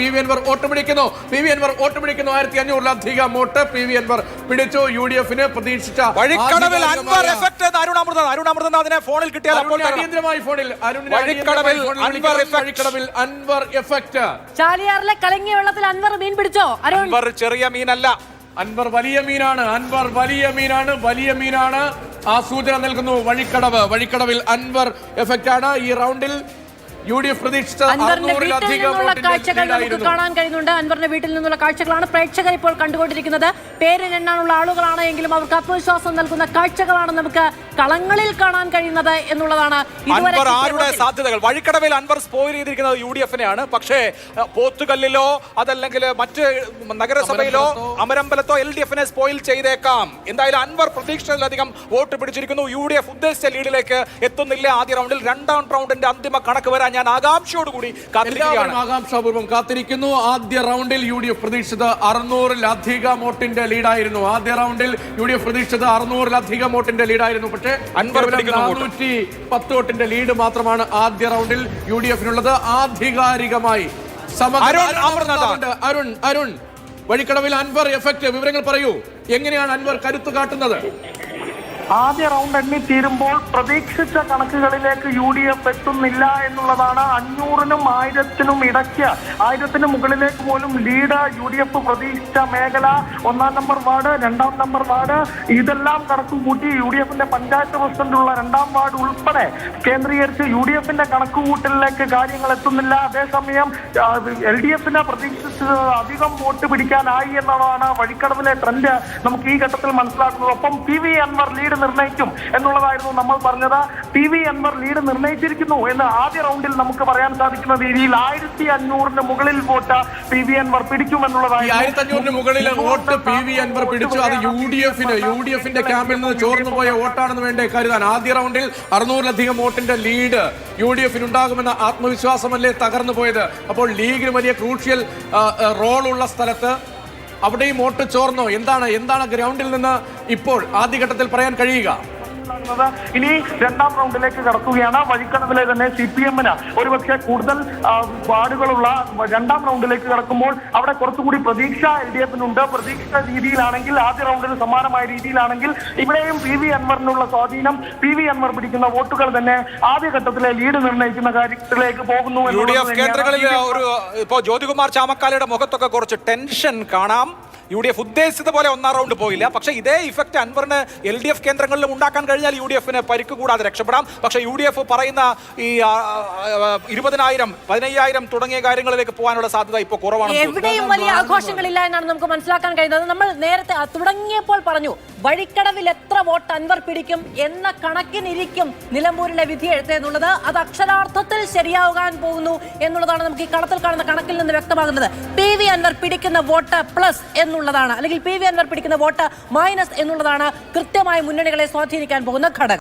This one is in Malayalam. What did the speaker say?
പി വി അൻവർ വോട്ട് പിടിക്കുന്നു. പി വി അൻവർ വോട്ട് പിടിക്കുന്നു. ആയിരത്തി അഞ്ഞൂറിലധികം വോട്ട് പി വി അൻവർ പിടിച്ചു. യു ഡി എഫിന് പ്രതീക്ഷിച്ച വഴിക്കടവിൽ അൻവർ എഫക്ട് അരുണാമൃത അരുണാമൃതനാഥിനെ ഫോണിൽ കിട്ടിയാൽ അപ്പോൾ അടിയന്തരമായി ഫോണിൽ അരുണിന് വഴിക്കടവിൽ അൻവർ. വഴിക്കടവിൽ അൻവർ എഫക്ട് ചാലിയാറിലെ കലങ്ങിയ വെള്ളത്തിൽ അൻവർ മീൻ പിടിച്ചോ? അരുൺ. അൻവർ ചെറിയ മീനല്ല. അൻവർ വലിയ മീനാണ്. അൻവർ വലിയ മീനാണ്. വലിയ മീനാണ്. ആ സൂചന നൽകുന്നു. വഴിക്കടവ്. വഴിക്കടവിൽ അൻവർ എഫക്റ്റ് ആണ്. ഈ റൗണ്ടിൽ യു ഡി എഫ് പ്രതീക്ഷിച്ച അൻവറിന്റെ വീട്ടിൽ നിന്നുള്ള കാഴ്ചകൾ നമുക്ക് കാണാൻ കഴിയുന്നുണ്ട്. അൻവറിന്റെ വീട്ടിൽ നിന്നുള്ള കാഴ്ചകളാണ് പ്രേക്ഷകർ ഇപ്പോൾ കണ്ടുകൊണ്ടിരിക്കുന്നത്. പേരിനെണ്ണാനുള്ള ആളുകളാണ് എങ്കിലും അവർക്ക് ആത്മവിശ്വാസം നൽകുന്ന കാഴ്ചകളാണ് നമുക്ക് കളങ്ങളിൽ കാണാൻ കഴിയുന്നത് എന്നുള്ളതാണ് അൻവർ ആരുടെ. സാധ്യതകൾ? വഴിക്കടവിൽ അൻവർ സ്പോയിൽ ചെയ്തിരിക്കുന്നത് യു ഡി എഫിനെയാണ് പക്ഷേ പോത്തുകല്ലിലോ അതല്ലെങ്കിൽ മറ്റ് നഗരസഭയിലോ അമരമ്പലത്തോ. എൽ ഡി എഫിനെ സ്പോയിൽ ചെയ്തേക്കാം. എന്തായാലും അൻവർ പ്രതീക്ഷിച്ചതിലധികം വോട്ട് പിടിച്ചിരിക്കുന്നു. യു ഡി എഫ് ഉദ്ദേശിച്ച ലീഡിലേക്ക് എത്തുന്നില്ല. ആദ്യ റൗണ്ടിൽ രണ്ടാം റൗണ്ടിന്റെ അന്തിമ കണക്ക് വരാൻ ഞാൻ ആകാംക്ഷയോടുകൂടി കാത്തിരിക്കുകയാണ്. ആകാംക്ഷാപൂർവം കാത്തിരിക്കുന്നു. ആദ്യ റൗണ്ടിൽ യു ഡി എഫ് പ്രതീക്ഷിച്ചത് അറുന്നൂറിലധികം വോട്ടിന്റെ ലീഡായിരുന്നു. ആദ്യ റൗണ്ടിൽ യു ഡി എഫ് പ്രതീക്ഷിച്ചത് അറുന്നൂറിലധികം വോട്ടിന്റെ ലീഡായിരുന്നു. പക്ഷേ അൻവർ. നാനൂറ്റി പത്ത് വോട്ടിന്റെ ലീഡ് മാത്രമാണ് ആദ്യ റൗണ്ടിൽ യു ഡി എഫിനുള്ളത് ആധികാരികമായി. അരുൺ അരുൺ വഴിക്കടവിൽ അൻവർ എഫക്ട് വിവരങ്ങൾ പറയൂ. എങ്ങനെയാണ് അൻവർ കരുത്തു കാട്ടുന്നത്? ആദ്യ റൗണ്ട് എണ്ണി തീരുമ്പോൾ പ്രതീക്ഷിച്ച കണക്കുകളിലേക്ക് യു ഡി എഫ് എത്തുന്നില്ല എന്നുള്ളതാണ് അഞ്ഞൂറിനും ആയിരത്തിനും ഇടയ്ക്ക് ആയിരത്തിന് മുകളിലേക്ക് പോലും ലീഡ് യു ഡി എഫ് പ്രതീക്ഷിച്ച മേഖല. ഒന്നാം നമ്പർ വാർഡ് രണ്ടാം നമ്പർ വാർഡ്. ഇതെല്ലാം കണക്ക് കൂട്ടി യു ഡി എഫിന്റെ പഞ്ചായത്ത് പ്രസിഡന്റുള്ള രണ്ടാം വാർഡ് ഉൾപ്പെടെ കേന്ദ്രീകരിച്ച് യു ഡി എഫിന്റെ കണക്കുകൂട്ടലിലേക്ക് കാര്യങ്ങൾ എത്തുന്നില്ല. അതേസമയം എൽ ഡി എഫിനെ പ്രതീക്ഷിച്ചത് അധികം വോട്ട് പിടിക്കാനായി എന്നതാണ് വഴിക്കടവിലെ ട്രെൻഡ്. നമുക്ക് ഈ ഘട്ടത്തിൽ മനസ്സിലാക്കുന്നത്. ഒപ്പം പി വി അൻവർ ലീഡ് നിർണയിക്കും എന്നുള്ളതായിരുന്നു നമ്മൾ പറഞ്ഞത്. പി വി അൻവർ ലീഡ് നിർണയിച്ചിരിക്കുന്നു എന്ന് ആദ്യ റൗണ്ടിൽ നമുക്ക് പറയാൻ സാധിക്കുന്ന രീതിയിൽ ആയിരത്തി അഞ്ഞൂറിന് മുകളിൽ വോട്ട് പി വി അൻവർ പിടിക്കും എന്നുള്ളതായിരുന്നു. ആയിരത്തി അഞ്ഞൂറിന് മുകളിൽ വോട്ട് പി വി അൻവർ പിടിച്ചു. അത് യു ഡി എഫിന് യു ഡി എഫിന്റെ ക്യാമ്പിൽ നിന്ന് ചോർന്നു പോയ വോട്ടാണെന്ന് വേണ്ടേ കരുതാൻ. ആദ്യ റൗണ്ടിൽ അറുന്നൂറിലധികം വോട്ടിന്റെ ലീഡ് യു ഡി എഫിന് ഉണ്ടാകുമെന്ന ആത്മവിശ്വാസമല്ലേ തകർന്നു പോയത്? അപ്പോൾ ലീഗിന് വലിയ ക്രൂഷ്യൽ റോൾ ഉള്ള സ്ഥലത്ത് അവിടെയും വോട്ട് ചോർന്നോ? എന്താണ് എന്താണ് ഗ്രൗണ്ടിൽ നിന്ന് ഇപ്പോൾ ആദ്യഘട്ടത്തിൽ പറയാൻ കഴിയുക? ഉണ്ടാകുന്നത്. ഇനി രണ്ടാം റൗണ്ടിലേക്ക് കടക്കുകയാണ്. വഴിക്കടവിലെ തന്നെ സി പി എമ്മിന് ഒരുപക്ഷെ കൂടുതൽ വാർഡുകളുള്ള രണ്ടാം റൗണ്ടിലേക്ക് കടക്കുമ്പോൾ അവിടെ കുറച്ചുകൂടി പ്രതീക്ഷ എൽ ഡി എഫിനുണ്ട്. പ്രതീക്ഷ രീതിയിലാണെങ്കിൽ ആദ്യ റൗണ്ടിന് സമാനമായ രീതിയിലാണെങ്കിൽ ഇവിടെയും പി വി അൻവറിനുള്ള സ്വാധീനം പി വി അൻവർ പിടിക്കുന്ന വോട്ടുകൾ തന്നെ ആദ്യഘട്ടത്തിലെ ലീഡ് നിർണയിക്കുന്ന കാര്യത്തിലേക്ക് പോകുന്നു യു ഡി എഫ് കേന്ദ്രങ്ങളിൽ ഒരു ഇപ്പോ ജ്യോതികുമാർ ചാമക്കാലയുടെ മുഖത്തൊക്കെ കുറച്ച് ടെൻഷൻ കാണാം. യു ഡി എഫ് ഉദ്ദേശിച്ചത് പോലെ ഒന്നാം റൗണ്ട് പോയില്ല. പക്ഷേ ഇതേ ഇഫക്റ്റ് അൻവറിന് എൽ ഡി എഫ് കേന്ദ്രങ്ങളിലും ഉണ്ടാക്കാൻ കഴിഞ്ഞാൽ യു ഡി എഫിന് പരിക്ക് കൂടാതെ രക്ഷപ്പെടാം. പക്ഷേ യു ഡി എഫ് പറയുന്ന ഈ ഇരുപതിനായിരം പതിനയ്യായിരം തുടങ്ങിയ കാര്യങ്ങളിലേക്ക് പോകാനുള്ള സാധ്യത ഇപ്പോൾ കുറവാണ് എവിടെയും വലിയ ആഘോഷങ്ങളില്ല എന്നാണ് നമുക്ക് മനസ്സിലാക്കാൻ കഴിയുന്നത്. നമ്മൾ നേരത്തെ തുടങ്ങിയപ്പോൾ പറഞ്ഞു വഴിക്കടവിൽ എത്ര വോട്ട് അൻവർ പിടിക്കും എന്ന കണക്കിനിരിക്കും നിലമ്പൂരിലെ വിധി എഴുത്തെന്നുള്ളത് അത് അക്ഷരാർത്ഥത്തിൽ ശരിയാകാൻ പോകുന്നു എന്നുള്ളതാണ് നമുക്ക് ഈ കണത്തിൽ കാണുന്ന കണക്കിൽ നിന്ന് വ്യക്തമാകുന്നത്. പി വി അൻവർ പിടിക്കുന്ന വോട്ട് പ്ലസ് എന്നുള്ളതാണ്. അല്ലെങ്കിൽ പി വി അൻവർ പിടിക്കുന്ന വോട്ട് മൈനസ് എന്നുള്ളതാണ് കൃത്യമായി മുന്നണികളെ സ്വാധീനിക്കാൻ പോകുന്ന ഘടകം.